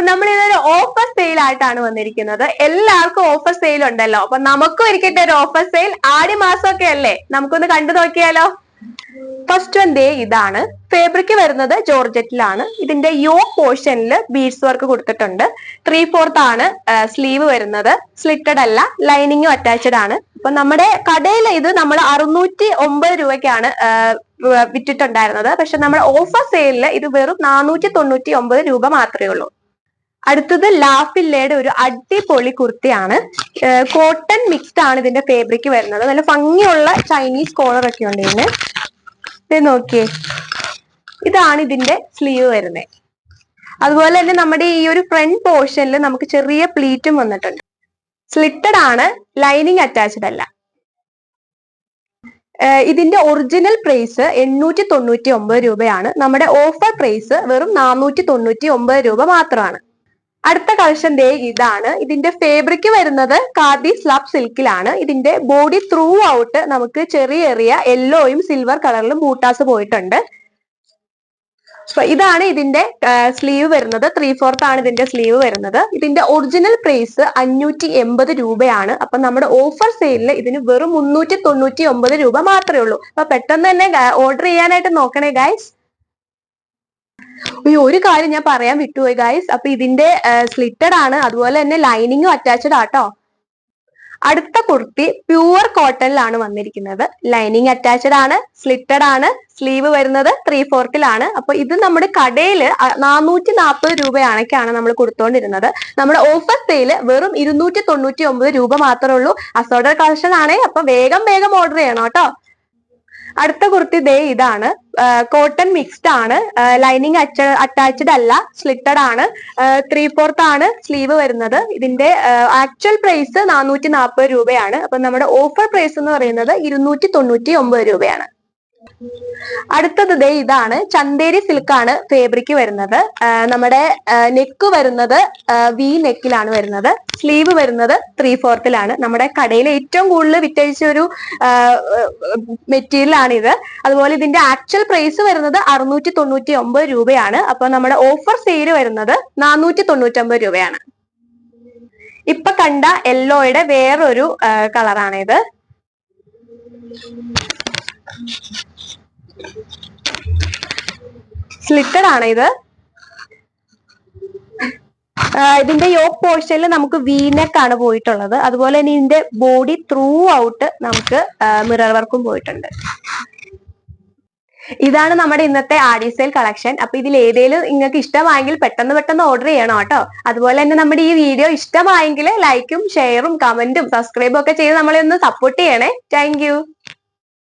അപ്പൊ നമ്മൾ ഇതൊരു ഓഫർ സെയിൽ ആയിട്ടാണ് വന്നിരിക്കുന്നത്. എല്ലാവർക്കും ഓഫർ സെയിൽ ഉണ്ടല്ലോ. അപ്പൊ നമുക്കും ഇരിക്കട്ടെ ഒരു ഓഫർ സെയിൽ ആടി മാസമൊക്കെ അല്ലേ? നമുക്കൊന്ന് കണ്ടു നോക്കിയാലോ? ഫസ്റ്റ് വൺ ഡേ ഇതാണ്. ഫേബ്രിക്ക് വരുന്നത് ജോർജറ്റിലാണ്. ഇതിന്റെ യോ പോർഷനിൽ ബീഡ്സ് വർക്ക് കൊടുത്തിട്ടുണ്ട്. ത്രീ ഫോർത്ത് ആണ് സ്ലീവ് വരുന്നത്. സ്ലിറ്റഡ് അല്ല ലൈനിങ്ങും അറ്റാച്ച്ഡ് ആണ്. അപ്പൊ നമ്മുടെ കടയിൽ ഇത് നമ്മൾ അറുന്നൂറ്റി ഒമ്പത് രൂപയ്ക്കാണ് വിറ്റിട്ടുണ്ടായിരുന്നത്. പക്ഷെ നമ്മുടെ ഓഫർ സെയിലിൽ ഇത് വെറും നാനൂറ്റി തൊണ്ണൂറ്റി ഒമ്പത് രൂപ മാത്രമേ ഉള്ളൂ. അടുത്തത് ലാഫില്ലയുടെ ഒരു അടിപൊളി കുർത്തിയാണ്. കോട്ടൺ മിക്സ്ഡ് ആണ് ഇതിന്റെ ഫേബ്രിക് വരുന്നത്. നല്ല ഭംഗിയുള്ള ചൈനീസ് കോളർ ഒക്കെ ഉണ്ട് ഇതിന്. ഇത് നോക്കിയേ. ഇതാണ് ഇതിന്റെ സ്ലീവ് വരുന്നത് അതുപോലെ തന്നെ നമ്മുടെ ഈ ഒരു ഫ്രണ്ട് പോർഷനിൽ നമുക്ക് ചെറിയ പ്ലീറ്റും വന്നിട്ടുണ്ട്. സ്ലിറ്റഡ് ആണ് ലൈനിങ് അറ്റാച്ച്ഡ് അല്ല. ഇതിന്റെ ഒറിജിനൽ പ്രൈസ് എണ്ണൂറ്റി തൊണ്ണൂറ്റി ഒമ്പത് രൂപയാണ്. നമ്മുടെ ഓഫർ പ്രൈസ് വെറും നാനൂറ്റി തൊണ്ണൂറ്റി ഒമ്പത് രൂപ മാത്രമാണ്. അടുത്ത കളക്ഷൻ ദേ ഇതാണ്. ഇതിന്റെ ഫേബ്രിക് വരുന്നത് കാദി സ്ലാബ് സിൽക്കിലാണ് ഇതിന്റെ ബോഡി ത്രൂ ഔട്ട് നമുക്ക് ചെറിയ ചെറിയ യെല്ലോയും സിൽവർ കളറിലും ബൂട്ടാസ് പോയിട്ടുണ്ട്. സോ ഇതാണ് ഇതിന്റെ സ്ലീവ് വരുന്നത്. ത്രീ ഫോർത്ത് ആണ് ഇതിന്റെ സ്ലീവ് വരുന്നത്. ഇതിന്റെ ഒറിജിനൽ പ്രൈസ് അഞ്ഞൂറ്റി എൺപത് രൂപയാണ്. അപ്പൊ നമ്മുടെ ഓഫർ സെയിലിൽ ഇതിന് വെറും മുന്നൂറ്റി തൊണ്ണൂറ്റി ഒമ്പത് രൂപ മാത്രമേ ഉള്ളൂ. അപ്പൊ പെട്ടെന്ന് തന്നെ ഓർഡർ ചെയ്യാനായിട്ട് നോക്കണേ ഗൈസ് ഈ ഒരു കാര്യം ഞാൻ പറയാൻ വിട്ടുപോയി ഗൈസ് അപ്പൊ ഇതിന്റെ സ്ലിറ്റഡ് ആണ്. അതുപോലെ തന്നെ ലൈനിങ്ങും അറ്റാച്ച്ഡ് ആട്ടോ. അടുത്ത കുർത്തി പ്യുവർ കോട്ടണിലാണ് വന്നിരിക്കുന്നത്. ലൈനിങ് അറ്റാച്ച്ഡ് ആണ് സ്ലിറ്റഡ് ആണ് സ്ലീവ് വരുന്നത് ത്രീ ഫോർത്തിലാണ് അപ്പൊ ഇത് നമ്മുടെ കടയിൽ നാനൂറ്റി നാൽപ്പത് രൂപയാണൊക്കെയാണ് നമ്മൾ കൊടുത്തോണ്ടിരുന്നത്. നമ്മുടെ ഓഫർ സെയിൽ വെറും ഇരുന്നൂറ്റി തൊണ്ണൂറ്റി ഒമ്പത് രൂപ മാത്രമേ ഉള്ളൂ. അസോർഡർ കളക്ഷൻ ആണേ. അപ്പൊ വേഗം വേഗം ഓർഡർ ചെയ്യണം കേട്ടോ. അടുത്ത കുർത്തി ദേ ഇതാണ്. കോട്ടൺ മിക്സ്ഡ് ആണ്. ലൈനിങ് അറ്റാച്ച്ഡ് അല്ല സ്ലിറ്റഡ് ആണ്. ത്രീ ഫോർത്ത് ആണ് സ്ലീവ് വരുന്നത്. ഇതിന്റെ ആക്ച്വൽ പ്രൈസ് നാനൂറ്റി നാൽപ്പത് രൂപയാണ്. അപ്പൊ നമ്മുടെ ഓഫർ പ്രൈസ് എന്ന് പറയുന്നത് ഇരുന്നൂറ്റി തൊണ്ണൂറ്റി ഒമ്പത് രൂപയാണ്. അടുത്തത് ദേ ഇതാണ്. ചന്തേരി സിൽക്ക് ആണ് ഫേബ്രിക് വരുന്നത് നമ്മുടെ നെക്ക് വരുന്നത് വി നെക്കിലാണ് വരുന്നത്. സ്ലീവ് വരുന്നത് ത്രീ ഫോർത്തിലാണ് നമ്മുടെ കടയിൽ ഏറ്റവും കൂടുതൽ വിറ്റഴിച്ച ഒരു മെറ്റീരിയൽ ആണ് ഇത്. അതുപോലെ ഇതിന്റെ ആക്ച്വൽ പ്രൈസ് വരുന്നത് അറുന്നൂറ്റി തൊണ്ണൂറ്റി ഒമ്പത് രൂപയാണ്. അപ്പൊ നമ്മുടെ ഓഫർ സെയിൽ വരുന്നത് നാനൂറ്റി തൊണ്ണൂറ്റി ഒമ്പത് രൂപയാണ്. ഇപ്പൊ കണ്ട യെല്ലോയുടെ വേറൊരു കളറാണിത് സ്ലിറ്റഡ് ആണ് ഇത്. ഇതിന്റെ യോ പോർഷനിൽ നമുക്ക് വീനക്കാണ് പോയിട്ടുള്ളത്. അതുപോലെ തന്നെ ഇതിന്റെ ബോഡി ത്രൂ ഔട്ട് നമുക്ക് മിറർ വർക്കും പോയിട്ടുണ്ട്. ഇതാണ് നമ്മുടെ ഇന്നത്തെ ആഡിസെയിൽ കളക്ഷൻ അപ്പൊ ഇതിൽ ഏതെങ്കിലും നിങ്ങൾക്ക് ഇഷ്ടമായെങ്കിൽ പെട്ടെന്ന് പെട്ടെന്ന് ഓർഡർ ചെയ്യണം കേട്ടോ. അതുപോലെ തന്നെ നമ്മുടെ ഈ വീഡിയോ ഇഷ്ടമായെങ്കിൽ ലൈക്കും ഷെയറും കമന്റും സബ്സ്ക്രൈബും ഒക്കെ ചെയ്ത് നമ്മളെ ഒന്ന് സപ്പോർട്ട് ചെയ്യണേ. താങ്ക്